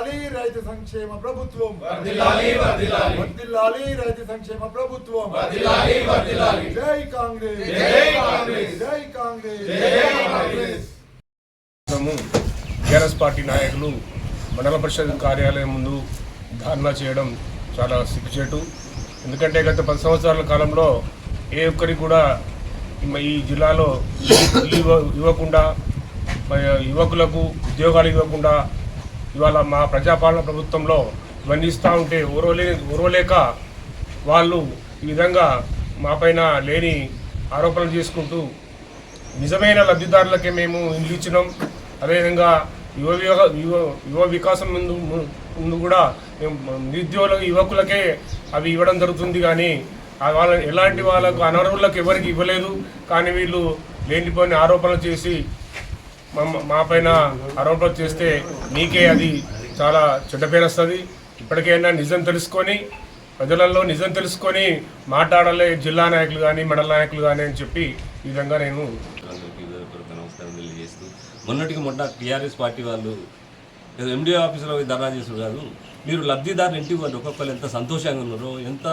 వర్ధిల్లాలి రైతు సంక్షేమ ప్రభుత్వం. వర్ధిల్లాలి వర్ధిల్లాలి. వర్ధిల్లాలి రైతు సంక్షేమ ప్రభుత్వం. వర్ధిల్లాలి వర్ధిల్లాలి. జై కాంగ్రెస్. జై కాంగ్రెస్. జై కాంగ్రెస్. జై కాంగ్రెస్. టీఆర్ఎస్ పార్టీ నాయకులు మండల పరిషత్ కార్యాలయం ముందు ధర్నా చేయడం చాలా సిగ్గుచేటు. ఎందుకంటే గత పది సంవత్సరాల కాలంలో ఏ ఒక్కరికి కూడా ఈ- ఈ జిల్లాలో ఇవ్వ ఇవ్వకుండా యువకులకు ఉద్యోగాలు ఇవ్వకుండా ఇవాళ మా ప్రజాపాలన ప్రభుత్వంలో ఇవన్నీ ఇస్తూ ఉంటే ఊరవలే ఊరవలేక వాళ్ళు ఈ విధంగా మాపైన లేని ఆరోపణలు చేసుకుంటూ నిజమైన లబ్ధిదారులకే మేము ఇండ్లు ఇచ్చినాం. అదేవిధంగా యువ యువ యువ వికాసం ముందు ముందు కూడా మేము నిరుద్యోగుల యువకులకే అవి ఇవ్వడం జరుగుతుంది కానీ వాళ్ళ ఎలాంటి వాళ్ళకు అనర్హులకు ఎవరికి ఇవ్వలేదు. కానీ వీళ్ళు లేనిపోయిన ఆరోపణలు చేసి మా పైన ఆరోపణలు చేస్తే నీకే అది చాలా చెడ్డ పేరు వస్తుంది. ఇప్పటికైనా నిజం తెలుసుకొని ప్రజలలో నిజం తెలుసుకొని మాట్లాడాలి జిల్లా నాయకులు కానీ మండల నాయకులు కానీ అని చెప్పి ఈ విధంగా నేను నమస్కారం తెలియజేస్తూ మొన్నటికి మొన్న టీఆర్ఎస్ పార్టీ వాళ్ళు ఏదో ఎండిఓ ఆఫీసులో ధర్నా చేసుడు కాదు. మీరు లబ్ధిదారులు ఇంటికి పోండి. ఒక్కొక్కరు ఎంత సంతోషంగా ఉన్నారో ఎంత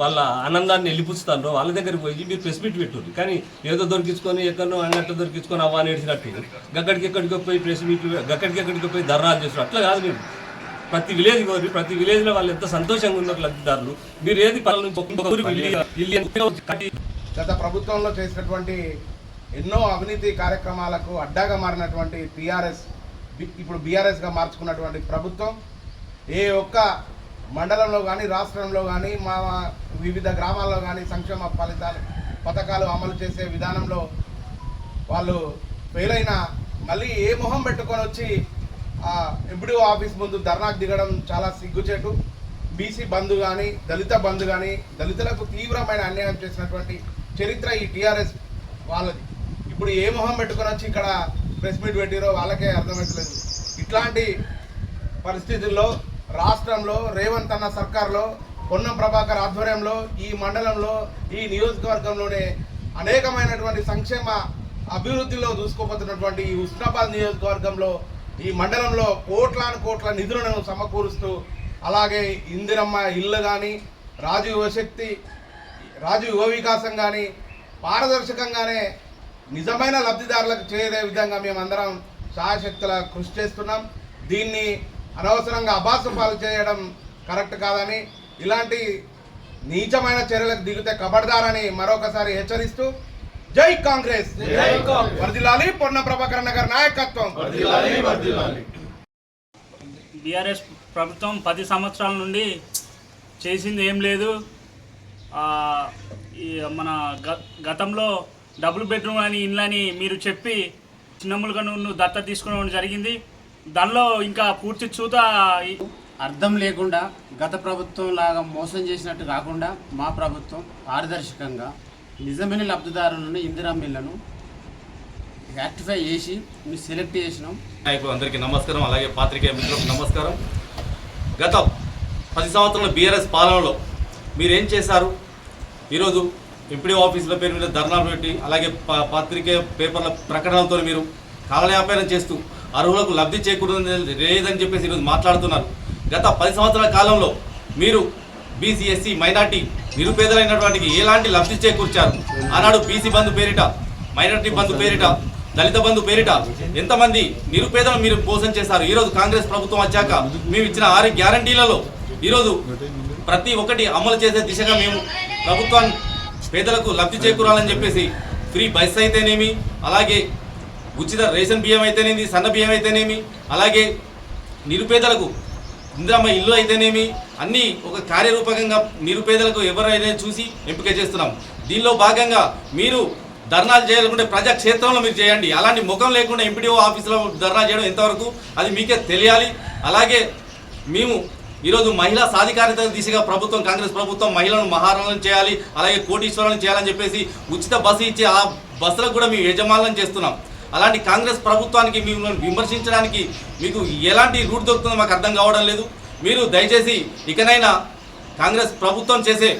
వాళ్ళ ఆనందాన్ని వెళ్ళిపుచ్చుతారో వాళ్ళ దగ్గరికి పోయి మీరు ప్రెస్ మీట్ పెట్టుర్రు. కానీ ఏదో దొరికించుకొని ఎక్కడో అన్నట్టు దొరికించుకొని అవ్వ నేడిచినట్టు గక్కడికి ఎక్కడికి పోయి ప్రెస్ గక్కడికి ఎక్కడికి పోయి ధర్నాలు చేస్తారు. అట్లా కాదు మీరు ప్రతి విలేజ్ కోరి ప్రతి విలేజ్లో వాళ్ళు ఎంత సంతోషంగా ఉన్నారు లబ్ధిదారులు. మీరు ఏది గత ప్రభుత్వంలో చేసినటువంటి ఎన్నో అవినీతి కార్యక్రమాలకు అడ్డాగా మారినటువంటి టీఆర్ఎస్ ఇప్పుడు బీఆర్ఎస్గా మార్చుకున్నటువంటి ప్రభుత్వం ఏ ఒక్క మండలంలో కానీ రాష్ట్రంలో కానీ మా వివిధ గ్రామాల్లో కానీ సంక్షేమ ఫలితాలు పథకాలు అమలు చేసే విధానంలో వాళ్ళు ఫెయిల్ అయినా మళ్ళీ ఏ మొహం పెట్టుకొని వచ్చి ఆ ఎంపీడీఓ ఆఫీస్ ముందు ధర్నాకు దిగడం చాలా సిగ్గుచేటు. బీసీ బంధు కానీ దళిత బంధు కానీ దళితులకు తీవ్రమైన అన్యాయం చేసినటువంటి చరిత్ర ఈ టీఆర్ఎస్ వాళ్ళది. ఇప్పుడు ఏ మొహం పెట్టుకొని వచ్చి ఇక్కడ ప్రెస్ మీట్ పెట్టిరో వాళ్ళకే అర్థమవుతలేదు ఇట్లాంటి పరిస్థితుల్లో రాష్ట్రంలో రేవంత్ అన్న సర్కార్లో పొన్నం ప్రభాకర్ ఆధ్వర్యంలో ఈ మండలంలో ఈ నియోజకవర్గంలోనే అనేకమైనటువంటి సంక్షేమ అభివృద్ధిలో దూసుకోపోతున్నటువంటి ఈ ఉస్నాబాద్ నియోజకవర్గంలో ఈ మండలంలో కోట్లాను కోట్ల నిధులను సమకూరుస్తూ అలాగే ఇందిరమ్మ ఇల్లు కానీ రాజు యువశక్తి రాజు యువ వికాసం కానీ పారదర్శకంగానే నిజమైన లబ్ధిదారులకు చేరే విధంగా మేమందరం సహాయశక్తుల కృషి చేస్తున్నాం. దీన్ని అనవసరంగా అబాసు పాలు చేయడం కరెక్ట్ కాదని ఇలాంటి నీచమైన చర్యలకు దిగితే కబడ్దారని మరొకసారి హెచ్చరిస్తూ జై కాంగ్రెస్. వర్దిలాలి పొన్న ప్రభాకర్ నగర్ నాయకత్వం. బీఆర్ఎస్ ప్రభుత్వం పది సంవత్సరాల నుండి చేసింది ఏం లేదు. ఆ, ఈ మన గ గతంలో డబుల్ బెడ్రూమ్ అని ఇళ్ళని మీరు చెప్పి చిన్నములుగా నువ్వు దత్త తీసుకోవడం జరిగింది. దానిలో ఇంకా పూర్తి చూత అర్థం లేకుండా గత ప్రభుత్వం లాగా మోసం చేసినట్టు కాకుండా మా ప్రభుత్వం పారదర్శకంగా నిజమైన లబ్ధిదారులను ఇందిరా మిల్లను యాక్టిఫై చేసి మీరు సెలెక్ట్ చేసినాం. నాయకులు అందరికీ నమస్కారం. అలాగే పాత్రికేయ మిత్రులకు నమస్కారం. గత పది సంవత్సరాల బీఆర్ఎస్ పాలనలో మీరేం చేశారు? ఈరోజు ఎంపీడీ ఆఫీసుల పేరు మీద ధర్నాలు పెట్టి అలాగే పా- పాత్రికేయ పేపర్ల ప్రకటనలతో మీరు కాలయాపనం చేస్తూ అర్హులకు లబ్ధి చేకూరుతుంది లేదని చెప్పేసి ఈరోజు మాట్లాడుతున్నారు. గత పది సంవత్సరాల కాలంలో మీరు బీసీ ఎస్సీ మైనార్టీ నిరుపేదలైనటువంటి ఎలాంటి లబ్ధి చేకూర్చారు? ఆనాడు బీసీ బంధు పేరిట మైనార్టీ బంధు పేరిట దళిత బంధు పేరిట ఎంతమంది నిరుపేదలు మీరు మోసం చేశారు? ఈరోజు కాంగ్రెస్ ప్రభుత్వం వచ్చాక మేము ఇచ్చిన ఆరు గ్యారంటీలలో ఈరోజు ప్రతి ఒక్కటి అమలు చేసే దిశగా మేము ప్రభుత్వాన్ని పేదలకు లబ్ధి చేకూరాలని చెప్పేసి ఫ్రీ బస్ అయితేనేమి అలాగే ఉచిత రేషన్ బియ్యం అయితేనేమి సన్న బియ్యం అయితేనేమి అలాగే నిరుపేదలకు ఇందిరమ్మ ఇల్లు అయితేనేమి అన్నీ ఒక కార్యరూపకంగా నిరుపేదలకు ఎవరైనా చూసి ఎంపిక చేస్తున్నాం. దీనిలో భాగంగా మీరు ధర్నాలు చేయాలనుకుంటే ప్రజాక్షేత్రంలో మీరు చేయండి. అలాంటి ముఖం లేకుండా ఎంపీడీఓ ఆఫీసులో ధర్నా చేయడం ఎంతవరకు అది మీకే తెలియాలి. అలాగే మేము ఈరోజు మహిళా సాధికారిత దిశగా ప్రభుత్వం కాంగ్రెస్ ప్రభుత్వం మహిళలను మహారాణం చేయాలి అలాగే కోటీశ్వరాలను చేయాలని చెప్పేసి ఉచిత బస్సు ఇచ్చి ఆ బస్సులకు కూడా మేము యజమానులను చేస్తున్నాం. అలాంటి కాంగ్రెస్ ప్రభుత్వానికి మిమ్మల్ని విమర్శించడానికి మీకు ఎలాంటి రూట్ దొరుకుతుందో మాకు అర్థం కావడం లేదు. మీరు దయచేసి ఇకనైనా కాంగ్రెస్ ప్రభుత్వం చేసే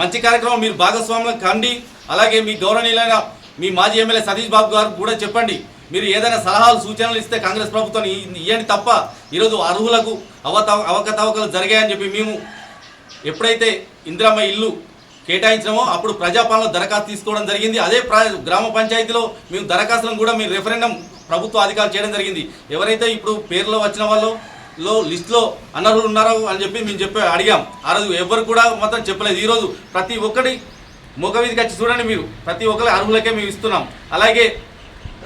మంచి కార్యక్రమం మీరు భాగస్వామ్యం కండి. అలాగే మీ గౌరవనీయులైన మీ మాజీ ఎమ్మెల్యే సతీష్ బాబు గారు కూడా చెప్పండి. మీరు ఏదైనా సలహాలు సూచనలు ఇస్తే కాంగ్రెస్ ప్రభుత్వం ఇవ్వండి తప్ప ఈరోజు అర్హులకు అవత అవకతవకలు జరిగాయని చెప్పి మేము ఎప్పుడైతే ఇందిరమ్మ ఇల్లు కేటాయించినామో అప్పుడు ప్రజాపాలన దరఖాస్తు తీసుకోవడం జరిగింది. అదే గ్రామ పంచాయతీలో మేము దరఖాస్తులను కూడా మేము రెఫరెండం ప్రభుత్వ అధికారులు చేయడం జరిగింది. ఎవరైతే ఇప్పుడు పేర్లో వచ్చిన వాళ్ళు లో లిస్ట్లో అనర్హులు ఉన్నారో అని చెప్పి మేము చెప్పి అడిగాం. ఆ రోజు ఎవరు కూడా మాత్రం చెప్పలేదు. ఈరోజు ప్రతి ఒక్కటి ముఖ వీధికి వచ్చి చూడండి మీరు. ప్రతి ఒక్కరి అర్హులకే మేము ఇస్తున్నాం. అలాగే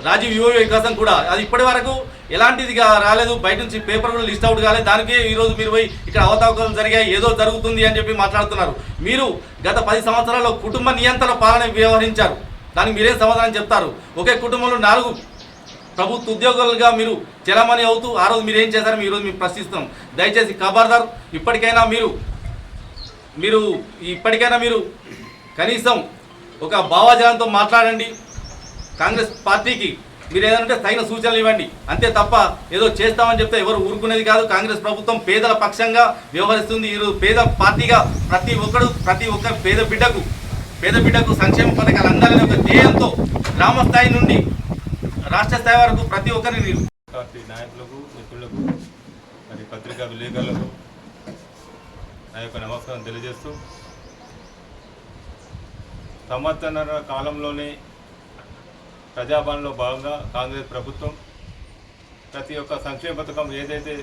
రాజీవ్ యువ వికాసం కూడా. అది ఇప్పటి వరకు ఎలాంటిదిగా రాలేదు. బయట నుంచి పేపర్ కూడా లిస్ట్ అవుట్ కాలేదు. దానికే ఈరోజు మీరు పోయి ఇక్కడ అవతావకలు జరిగాయి. ఏదో జరుగుతుంది అని చెప్పి మాట్లాడుతున్నారు. మీరు గత పది సంవత్సరాల్లో కుటుంబ నియంత్రణ పాలన వ్యవహరించారు. దానికి మీరేం సమాధానం చెప్తారు? ఒకే కుటుంబంలో నాలుగు ప్రభుత్వ ఉద్యోగులుగా మీరు చలమణి అవుతూ ఆ రోజు మీరు ఏం చేశారో? మీ ఈరోజు మేము ప్రశ్నిస్తున్నాం. దయచేసి ఖబర్దార్ ఇప్పటికైనా మీరు మీరు ఇప్పటికైనా మీరు కనీసం ఒక భావజాలంతో మాట్లాడండి. కాంగ్రెస్ పార్టీకి మీరు ఏదంటే తగిన సూచనలు ఇవ్వండి. అంతే తప్ప ఏదో చేస్తామని చెప్తే ఎవరు ఊరుకునేది కాదు. కాంగ్రెస్ ప్రభుత్వం పేదల పక్షంగా వ్యవహరిస్తుంది. ఈరోజు పేద పార్టీగా ప్రతి ఒక్కరు ప్రతి ఒక్క పేద బిడ్డకు పేద బిడ్డకు సంక్షేమ పథకాలు అందాలనే ఒక ధ్యేయంతో గ్రామ స్థాయి నుండి రాష్ట్ర స్థాయి వరకు ప్రతి ఒక్కరిని పార్టీ నాయకులకు మిత్రులకు మరి పత్రికా విలేకరులకు నా యొక్క నమస్కారం తెలియజేస్తూ సంవత్సర కాలంలోనే ప్రజాభవన్లో భాగంగా కాంగ్రెస్ ప్రభుత్వం ప్రతి ఒక్క సంక్షేమ పథకం ఏదైతే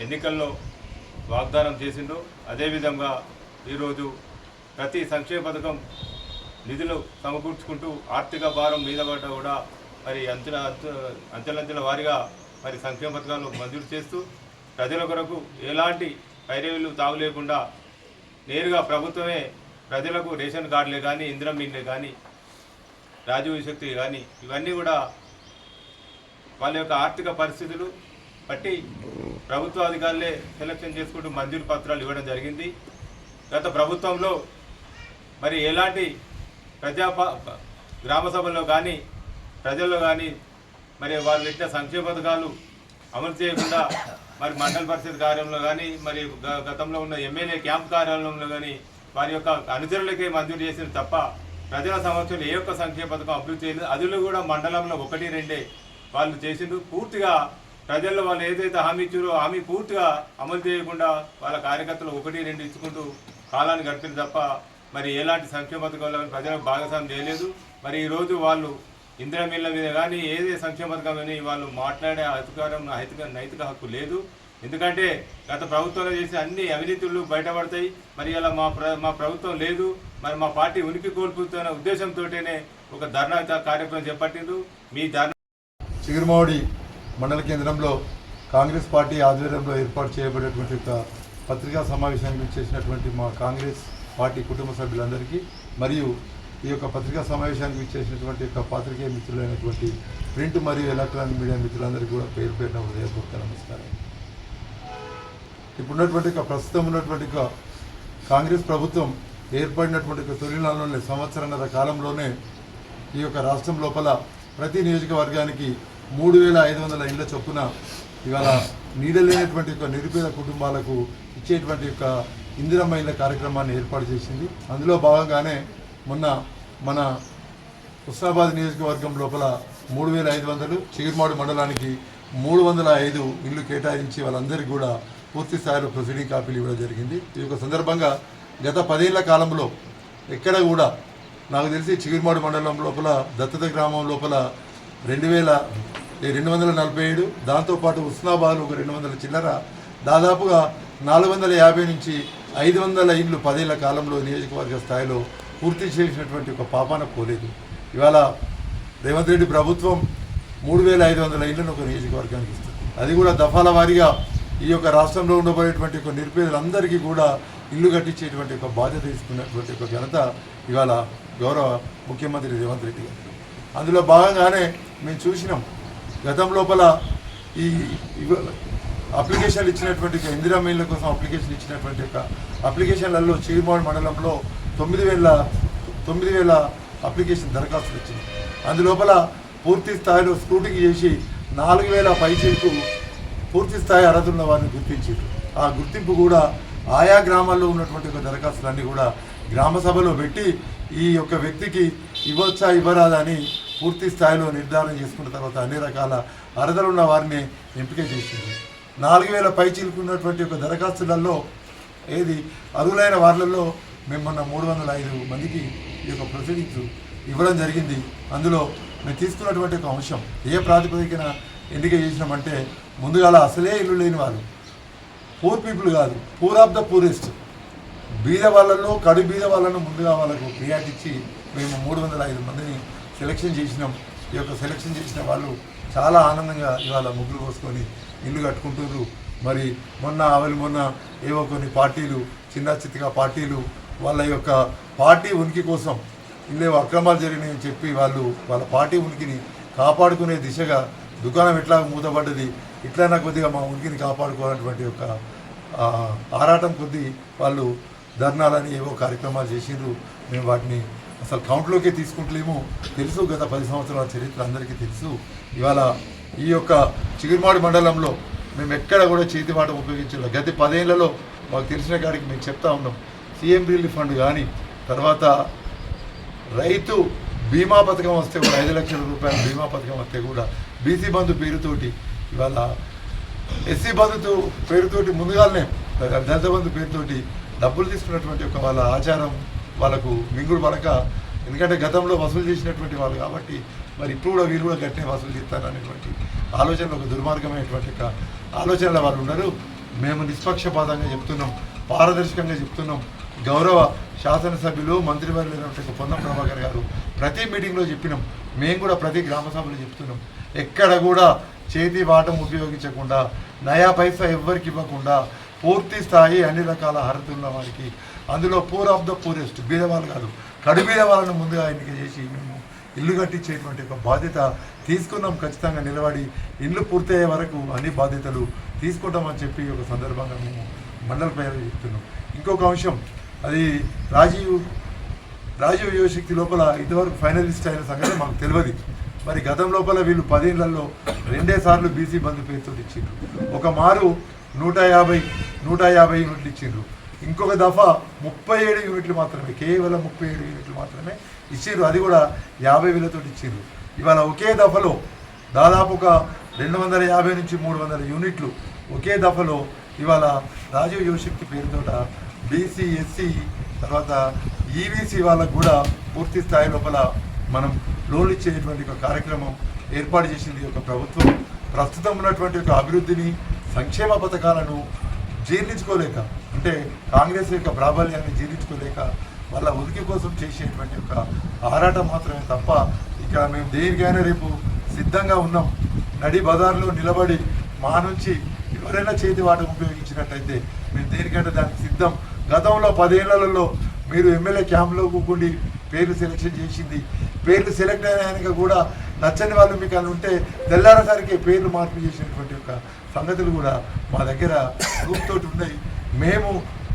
ఎన్నికల్లో వాగ్దానం చేసిందో అదేవిధంగా ఈరోజు ప్రతి సంక్షేమ పథకం నిధులు సమకూర్చుకుంటూ ఆర్థిక భారం మీద పడ్డ కూడా మరి అంచెల అంచె- అంచెలంచెల వారీగా మరి సంక్షేమ పథకాలు మంజూరు చేస్తూ ప్రజల కొరకు ఎలాంటి పైరవీలు తాగులేకుండా నేరుగా ప్రభుత్వమే ప్రజలకు రేషన్ కార్డులే కానీ ఇందిరం మిన్లే కానీ రాజీవ్ శక్తి కానీ ఇవన్నీ కూడా వాళ్ళ యొక్క ఆర్థిక పరిస్థితులు బట్టి ప్రభుత్వ అధికారులే సెలక్షన్ చేసుకుంటూ మంజూరు పత్రాలు ఇవ్వడం జరిగింది. గత ప్రభుత్వంలో మరి ఎలాంటి ప్రజా గ్రామ సభల్లో కానీ ప్రజల్లో కానీ మరి వాళ్ళు పెట్టిన సంక్షేమ పథకాలు అమలు చేయకుండా మరి మండల పరిషత్ కార్యంలో కానీ మరి గ- గతంలో ఉన్న ఎమ్మెల్యే క్యాంప్ కార్యాలయంలో కానీ వారి యొక్క అనుచరులకే మంజూరు చేసిన తప్ప ప్రజల సమస్యలు ఏ ఒక్క సంక్షేమ పథకం అభివృద్ధి చేయలేదు. అదులు కూడా మండలంలో ఒకటి రెండే వాళ్ళు చేసిండ్రు. పూర్తిగా ప్రజల్లో వాళ్ళు ఏదైతే హామీ ఇచ్చారో హామీ పూర్తిగా అమలు చేయకుండా వాళ్ళ కార్యకర్తలు ఒకటి రెండు ఇచ్చుకుంటూ కాలాన్ని గడిపింది తప్ప మరి ఎలాంటి సంక్షేమ పథకాలు ప్రజలకు భాగస్వామ్యం చేయలేదు. మరి ఈరోజు వాళ్ళు ఇంద్రమిల్ల మీద కానీ ఏదే సంక్షేమ పథకం అని వాళ్ళు మాట్లాడే అధికారం నైతిక నైతిక హక్కు లేదు. ఎందుకంటే గత ప్రభుత్వంలో చేసే అన్ని అవినీతులు బయటపడతాయి. మరి ఇలా మా ప్ర మా ప్రభుత్వం లేదు. మరి మా పార్టీ ఉనికి కోల్పోతున్న ఉద్దేశంతోనే ఒక ధర్నా కార్యక్రమం చేపట్టిండ్రు. మీ ధర్నా చిగురుమౌడి మండల కేంద్రంలో కాంగ్రెస్ పార్టీ ఆధ్వర్యంలో ఏర్పాటు చేయబడినటువంటి ఒక పత్రికా సమావేశానికి చేసినటువంటి మా కాంగ్రెస్ పార్టీ కుటుంబ సభ్యులందరికీ మరియు ఈ యొక్క పత్రికా సమావేశానికి ఇచ్చేసినటువంటి యొక్క పాత్రికేయ మిత్రులైనటువంటి ప్రింట్ మరియు ఎలక్ట్రానిక్ మీడియా మిత్రులందరికీ కూడా పేరు పేరున హృదయపూర్వక నమస్కారం. ఇప్పుడున్నటువంటి ఒక ప్రస్తుతం ఉన్నటువంటి ఒక కాంగ్రెస్ ప్రభుత్వం ఏర్పడినటువంటి ఒక తొలి సంవత్సరన్నర కాలంలోనే ఈ యొక్క రాష్ట్రం లోపల ప్రతి నియోజకవర్గానికి మూడు వేల ఐదు వందల ఇళ్ళ చొప్పున ఇవాళ నీడలేనటువంటి యొక్క నిరుపేద కుటుంబాలకు ఇచ్చేటువంటి యొక్క ఇందిరమ్మ ఇళ్ళ కార్యక్రమాన్ని ఏర్పాటు చేసింది. అందులో భాగంగానే మొన్న మన హుస్నాబాద్ నియోజకవర్గం లోపల మూడు వేల ఐదు వందలు చిగురుమాడు మండలానికి మూడు వందల ఐదు ఇల్లు కేటాయించి వాళ్ళందరికీ కూడా పూర్తి స్థాయిలో ప్రొసీడింగ్ కాపీలు ఇవ్వడం జరిగింది. ఈ యొక్క సందర్భంగా గత పదేళ్ళ కాలంలో ఎక్కడ కూడా నాకు తెలిసి చిగురుమాడు మండలం లోపల దత్తత గ్రామం లోపల రెండు వేల రెండు వందల నలభై ఏడు దాంతోపాటు ఉస్నాబాద్ ఒక రెండు వందల చిల్లర దాదాపుగా నాలుగు వందల యాభై నుంచి ఐదు వందల ఇండ్లు పదేళ్ళ కాలంలో నియోజకవర్గ స్థాయిలో పూర్తి చేసినటువంటి ఒక పాపాన పోలేదు. ఇవాళ రేవంత్ రెడ్డి ప్రభుత్వం మూడు వేల ఐదు వందల ఇళ్ళను ఒక నియోజకవర్గానికి ఇస్తుంది. అది కూడా దఫాల వారీగా ఈ యొక్క రాష్ట్రంలో ఉండబోయేటువంటి ఒక నిరుపేదలందరికీ కూడా ఇల్లు కట్టించేటువంటి ఒక బాధ్యత తీసుకున్నటువంటి ఒక ఘనత ఇవాళ గౌరవ ముఖ్యమంత్రి రేవంత్ రెడ్డి గారు. అందులో భాగంగానే మేము చూసినాం గతం లోపల ఈ అప్లికేషన్లు ఇచ్చినటువంటి ఇందిరా మెయిన్ల కోసం అప్లికేషన్ ఇచ్చినటువంటి ఒక అప్లికేషన్లలో చీర్మాడ్ మండలంలో తొమ్మిది వేల తొమ్మిది వేల అప్లికేషన్ దరఖాస్తులు వచ్చింది అందులోపల పూర్తి స్థాయిలో స్క్రూటింగ్ చేసి నాలుగు వేల పైచేకు పూర్తి స్థాయి అర్హత ఉన్న వారిని గుర్తించారు ఆ గుర్తింపు కూడా ఆయా గ్రామాల్లో ఉన్నటువంటి ఒక దరఖాస్తులన్నీ కూడా గ్రామ సభలో పెట్టి ఈ యొక్క వ్యక్తికి ఇవ్వచ్చా ఇవ్వరాదా అని పూర్తి స్థాయిలో నిర్ధారణ చేసుకున్న తర్వాత అన్ని రకాల అర్హతలు ఉన్న వారిని ఎంపిక చేసింది నాలుగు వేల పై చిలుకున్నటువంటి ఒక దరఖాస్తులలో ఏది అర్హులైన వార్లలో మేము మొన్న మూడు వందల ఐదు మందికి ఈ యొక్క ప్రొసీడింగ్స్ ఇవ్వడం జరిగింది. అందులో మేము తీసుకున్నటువంటి ఒక అంశం ఏ ప్రాతిపదికన ఎన్నిక చేసినామంటే ముందుగాల అసలే ఇల్లు లేని వాళ్ళు. పూర్ పీపుల్ కాదు. పూర్ ఆఫ్ ద పూరెస్ట్ బీద వాళ్ళలో కడు బీద వాళ్ళను ముందుగా వాళ్ళకు ప్రియారిటీ ఇచ్చి మేము మూడు వందల ఐదు మందిని సెలెక్షన్ చేసినాం. ఈ యొక్క సెలెక్షన్ చేసిన వాళ్ళు చాలా ఆనందంగా ఇవాళ ముగ్గులు పోసుకొని ఇల్లు కట్టుకుంటున్నారు. మరి మొన్న అవలి మొన్న ఏవో కొన్ని పార్టీలు చిన్న చిత్తగా పార్టీలు వాళ్ళ యొక్క పార్టీ ఉనికి కోసం ఇల్లేవో అక్రమాలు జరిగినాయని చెప్పి వాళ్ళు వాళ్ళ పార్టీ ఉనికిని కాపాడుకునే దిశగా దుకాణం ఎట్లా మూతపడ్డది? ఇట్లైనా కొద్దిగా మా ఉనికిని కాపాడుకోవాలన్నటువంటి యొక్క ఆరాటం కొద్దీ వాళ్ళు ధర్నాలని ఏవో కార్యక్రమాలు చేసిండ్రు. మేము వాటిని అసలు కౌంట్లోకే తీసుకుంటలేము. తెలుసు గత పది సంవత్సరాల చరిత్ర అందరికీ తెలుసు. ఇవాళ ఈ యొక్క చిగురుమాడి మండలంలో మేము ఎక్కడ కూడా చేతిమాట ఉపయోగించలేదు గత పదేళ్ళలో మాకు తెలిసిన కాడికి మేము చెప్తా ఉన్నాం. సీఎం రిలీఫ్ ఫండ్ కానీ తర్వాత రైతు బీమా పథకం వస్తే కూడా ఐదు లక్షల రూపాయల బీమా పథకం వస్తే కూడా బీసీ బంధు పేరుతోటి ఇవాళ ఎస్సీ బంధుతో పేరుతోటి ముందుగానే దళిత బంధు పేరుతోటి డబ్బులు తీసుకున్నటువంటి ఒక వాళ్ళ ఆచారం వాళ్ళకు మింగుడు పడక ఎందుకంటే గతంలో వసూలు చేసినటువంటి వాళ్ళు కాబట్టి మరి ఇప్పుడు కూడా వీరు కూడా గట్టినే వసూలు చేస్తారు అనేటువంటి ఆలోచనలు ఒక దుర్మార్గమైనటువంటి ఒక ఆలోచనలో వాళ్ళు ఉన్నారు. మేము నిష్పక్షపాతంగా చెప్తున్నాం పారదర్శకంగా చెప్తున్నాం. గౌరవ శాసనసభ్యులు మంత్రివర్యులైనటువంటి పొన్నం ప్రభాకర్ గారు ప్రతి మీటింగ్లో చెప్పినాం. మేము కూడా ప్రతి గ్రామ సభలో చెప్తున్నాం. ఎక్కడ కూడా చేతి వాటం ఉపయోగించకుండా నయా పైసా ఎవ్వరికి ఇవ్వకుండా పూర్తి స్థాయి అన్ని రకాల అర్హతలున్న వారికి అందులో పూర్ ఆఫ్ ద పూరెస్ట్ బీదవాళ్ళు కాదు కడు బీదవాళ్ళను ముందుగా ఎన్నిక చేసి మేము ఇల్లు కట్టించేటువంటి ఒక బాధ్యత తీసుకున్నాం ఖచ్చితంగా నిలబడి ఇల్లు పూర్తయ్యే వరకు అన్ని బాధ్యతలు తీసుకుంటామని చెప్పి ఒక సందర్భంగా మేము మండల పేరు చెప్తున్నాం. ఇంకొక అంశం అది రాజీవ్ రాజీవ్ యువశక్తి లోపల ఇంతవరకు ఫైనలిస్ట్ అయిన సంగతి మాకు తెలియదు. మరి గతం లోపల వీళ్ళు పదేళ్ళలో రెండే సార్లు బీసీ బంధు పేరుతో ఇచ్చిండ్రు. ఒక మారు నూట యాభై నూట యాభై యూనిట్లు ఇచ్చిండ్రు. ఇంకొక దఫా ముప్పై ఏడు యూనిట్లు మాత్రమే కేవలం ముప్పై ఏడు యూనిట్లు మాత్రమే ఇచ్చిండ్రు. అది కూడా యాభై వేలతో ఇచ్చిండ్రు. ఇవాళ ఒకే దఫలో దాదాపు ఒక రెండు వందల యాభై నుంచి మూడు వందల యూనిట్లు ఒకే దఫలో ఇవాళ రాజీవ్ యువశక్తి పేరుతోట బీసీ ఎస్సీ తర్వాత ఈబీసీ వాళ్ళకు కూడా పూర్తి స్థాయి లోపల మనం లోన్లు ఇచ్చేటువంటి ఒక కార్యక్రమం ఏర్పాటు చేసింది ఒక ప్రభుత్వం. ప్రస్తుతం ఉన్నటువంటి ఒక అభివృద్ధిని సంక్షేమ పథకాలను జీర్ణించుకోలేక అంటే కాంగ్రెస్ యొక్క ప్రాబల్యాన్ని జీర్ణించుకోలేక వాళ్ళ ఉనికి కోసం చేసేటువంటి ఒక ఆరాటం మాత్రమే తప్ప ఇక మేము దేనికైనా రేపు సిద్ధంగా ఉన్నాం. నడి బజార్లో నిలబడి మా నుంచి ఎవరైనా చేతి వాటం ఉపయోగించినట్టయితే మేము దేనికంటే దానికి సిద్ధం. గతంలో పదేళ్ళలో మీరు ఎమ్మెల్యే క్యాంప్లో కూకుండి పేర్లు సెలెక్షన్ చేసింది. పేర్లు సెలెక్ట్ అయినాక కూడా నచ్చని వాళ్ళు మీకు అని ఉంటే తెల్లారేసరికి పేర్లు మార్పు చేసినటువంటి ఒక సంగతులు కూడా మా దగ్గర గ్రూప్ తోటి ఉన్నాయి. మేము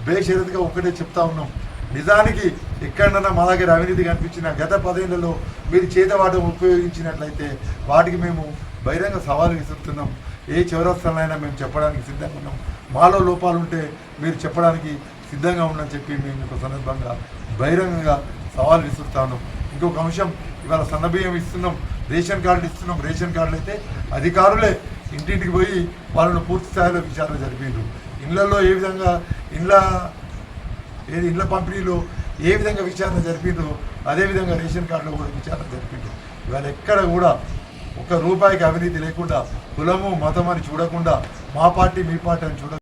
బేషరతుగా ఒకటే చెప్తా ఉన్నాం. నిజానికి ఎక్కడన్నా మా దగ్గర అవినీతి కనిపించిన గత పదేళ్ళలో మీరు చేతవాటం ఉపయోగించినట్లయితే వాటికి మేము బహిరంగ సవాలు విసురుతున్నాం. ఏ చౌరస్తాలైనా మేము చెప్పడానికి సిద్ధంగా ఉన్నాం. మాలో లోపాలు ఉంటే మీరు చెప్పడానికి సిద్ధంగా ఉండని చెప్పి మేము ఒక సందర్భంగా బహిరంగంగా సవాల్ విసురుతా ఉన్నాం ఇంకొక అంశం ఇవాళ సన్నబియ్యం ఇస్తున్నాం రేషన్ కార్డులు ఇస్తున్నాం. రేషన్ కార్డులు అయితే అధికారులే ఇంటింటికి పోయి వాళ్ళను పూర్తి స్థాయిలో విచారణ జరిపిండ్రు ఇళ్ళలో ఏ విధంగా ఇండ్ల ఏది ఇండ్ల పంపిణీలో ఏ విధంగా విచారణ జరిపిండ్రో అదేవిధంగా రేషన్ కార్డులో కూడా విచారణ జరిపిండ్రు ఇవాళ ఎక్కడ కూడా ఒక రూపాయికి అవినీతి లేకుండా కులము మతం అని చూడకుండా మా పార్టీ మీ పార్టీ అని చూడ